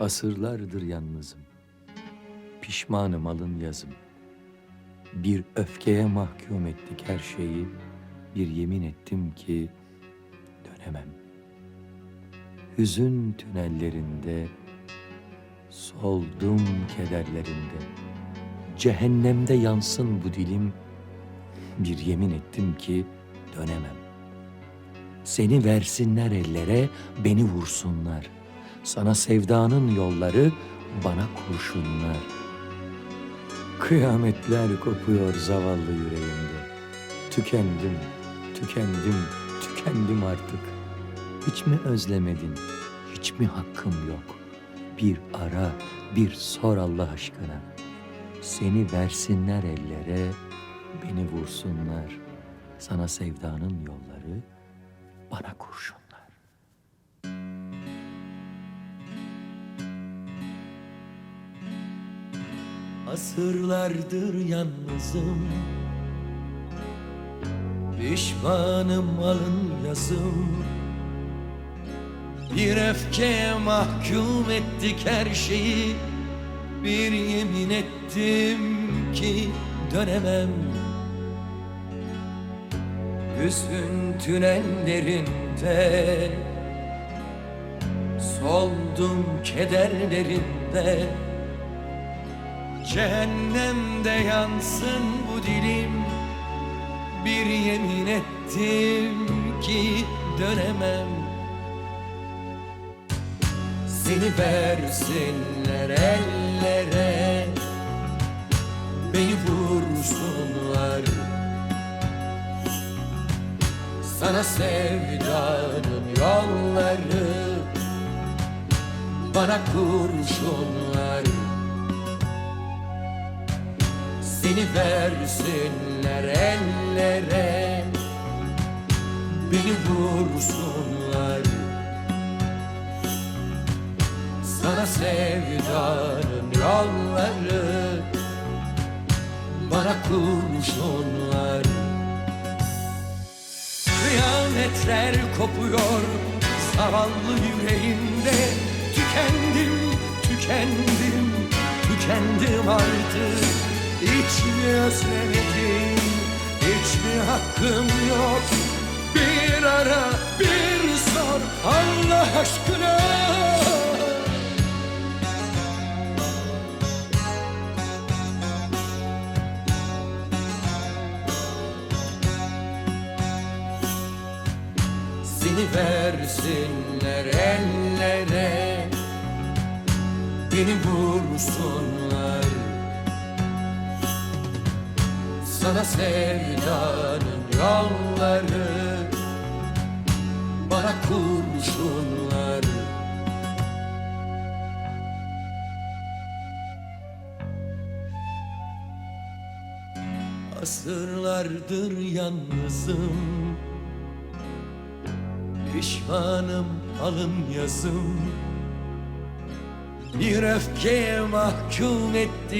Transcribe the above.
Asırlardır yalnızım. Pişmanım alın yazım. Bir öfkeye mahkum ettik her şeyi. Bir yemin ettim ki dönemem. Hüzün tünellerinde, soldum kederlerinde. Cehennemde yansın bu dilim. Bir yemin ettim ki dönemem. Seni versinler ellere, beni vursunlar. Sana sevdanın yolları, bana kurşunlar. Kıyametler kopuyor zavallı yüreğimde. Tükendim, tükendim, tükendim artık. Hiç mi özlemedin, hiç mi hakkım yok? Bir ara, bir sor Allah aşkına. Seni versinler ellere, beni vursunlar. Sana sevdanın yolları, bana kurşunlar. Asırlardır yalnızım. Pişmanım alın yazım. Bir öfkeye mahkum ettik her şeyi. Bir yemin ettim ki dönemem. Hüzün tünellerinde Soldum kederlerinde Cehennemde yansın bu dilim. Bir yemin ettim ki dönemem. Seni versinler ellere. Beni vursunlar. Sana sevdanın yolları. Bana kurşunlar seni versinler ellere. Beni vursunlar. Sana sevdanın yolları Bana kurşunlar. Kıyametler kopuyor zavallı yüreğimde. Tükendim, tükendim, tükendim artık Hiç mi özlemedim, hiç mi hakkım yok? Bir ara, bir sor Allah aşkına. Seni versinler ellere. Beni vursunlar Sana sevdanın yolları Bana kurşunlar. Asırlardır yalnızım Pişmanım alın yazım. Bir öfkeye mahkum ettik